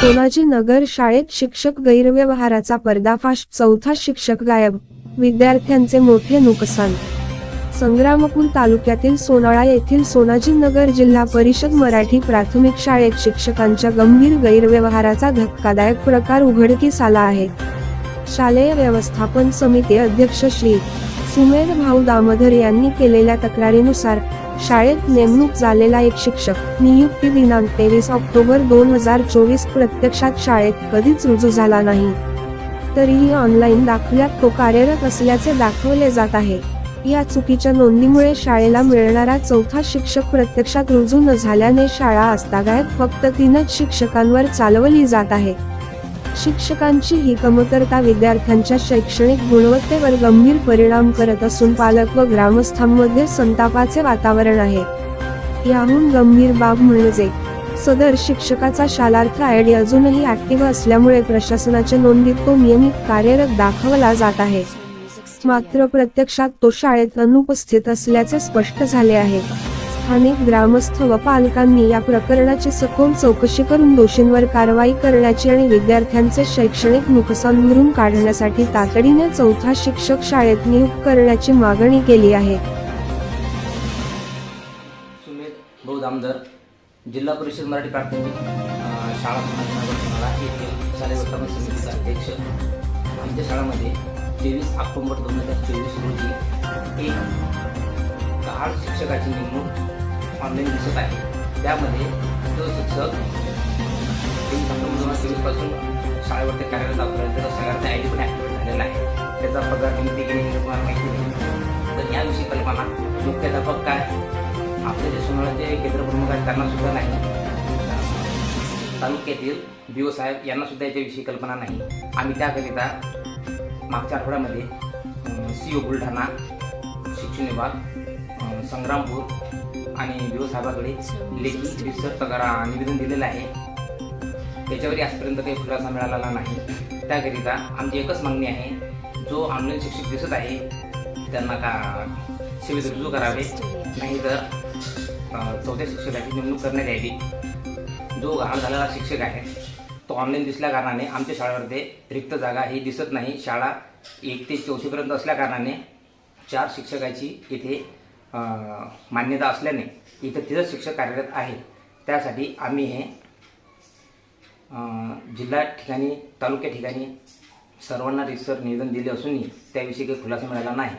सोनाजी नगर शाळेत शिक्षक गैरव्यवहाराचा पर्दाफाश चौथा शिक्षक गायब विद्यार्थ्यांचे मोठे नुकसान. संग्रामपूर तालुक्यातील सोनाळा येथील सोनाजी नगर जिल्हा परिषद मराठी प्राथमिक शाळेत शिक्षकांच्या गंभीर गैरव्यवहाराचा धक्कादायक प्रकार उघडकीस आला आहे. शालेय व्यवस्थापन समिती अध्यक्ष श्री सुमेर भाऊ दामोदर यांनी केलेल्या तक्रारीनुसार शाळेत नेमणूक झालेला एक शिक्षक नियुक्ती दिनांक तेवीस ऑक्टोबर दोन हजार चोवीस प्रत्यक्षात शाळेत कधीच रुजू झाला नाही. तरीही ऑनलाईन दाखल्यात तो कार्यरत असल्याचे दाखवले जात आहे. या चुकीच्या नोंदीमुळे शाळेला मिळणारा चौथा शिक्षक प्रत्यक्षात रुजू न झाल्याने शाळा आस्थागायत फक्त तीनच शिक्षकांवर चालवली जात आहे. शिक्षकांची ही कमतरता विद्यार्थ्यांच्या शैक्षणिक गुणवत्तेवर गंभीर परिणाम करत असून पालक व ग्रामस्थांमध्ये संतापाचे वातावरण आहे. याहून गंभीर बाब म्हणजे सदर शिक्षकाचा शालार्थ आय डी अजूनही ऍक्टिव्ह असल्यामुळे प्रशासनाच्या नोंदीत तो नियमित कार्यरत दाखवला जात आहे. मात्र प्रत्यक्षात तो शाळेत अनुपस्थित असल्याचे स्पष्ट झाले आहे. स्थानिक ग्रामस्थ व पालकांनी या प्रकरणाची सखोल चौकशी करून दोषींवर कारवाई करण्याची आणि विद्यार्थ्यांचे शैक्षणिक नुकसान भरून काढण्यासाठी तातडीने चौथा शिक्षक शाळेत नियुक्त करण्याची मागणी केली आहे. सुमेध भाऊ दामदर जिल्हा परिषद मराठी प्राथमिक शाळा समाजनगर सोनाळा येथील शालेय व्यवस्थापन समितीचा अध्यक्ष आमच्या शाळामध्ये तेवीस ऑक्टोबर दोन हजार चोवीस रोजी एक गहाळ शिक्षकाची नेमणूक ऑनलाईन दिसत आहे. त्यामध्ये तो शिक्षक तेवीस ऑक्टोबर दोन हजार चोवीसपासून शाळेवरती कार्यरत दाखवला त्याचा सगळ्यांचा आय डी पण ॲक्टिव्हेट झालेला आहे. त्याचा पगार किती गेली तुम्हाला माहिती नाही तर याविषयी कल्पना मुख्याध्यापक काय? आपल्या जे सोनाळ्याचे केंद्र प्रमुख आहेत त्यांना सुद्धा नाही. तालुक्यातील बी साहेब यांना सुद्धा याच्याविषयी कल्पना नाही. आम्ही त्याकरिता मागच्या आठवड्यामध्ये सी ओ बुलढाणा शिक्षण विभाग संग्रामपूर आणि बी साहेबाकडे लेखी रिसर्च करा निवेदन दिलेलं आहे. त्याच्यावरही आजपर्यंत काही खुलासा मिळालेला नाही. त्याकरिता आमची एकच मागणी आहे जो ऑनलाईन शिक्षक दिसत आहे त्यांना का सेवेत रुजू करावे? नाहीतर अं, चौथ्या शिक्षकाची नेमणूक करण्यात यावी. जो गहाळ झालेला शिक्षक आहे तो ऑनलाईन दिसल्या कारणाने आमच्या शाळेमध्ये रिक्त जागा ही दिसत नाही. शाळा एक ते चौथीपर्यंत असल्या कारणाने चार शिक्षकाची इथे मान्यता असल्याने इथं तिथंच शिक्षक कार्यरत आहे. त्यासाठी आम्ही हे जिल्हा ठिकाणी तालुक्या ठिकाणी सर्वांना रिसर निवेदन दिले असूनही त्याविषयी काही खुलासा मिळाला नाही.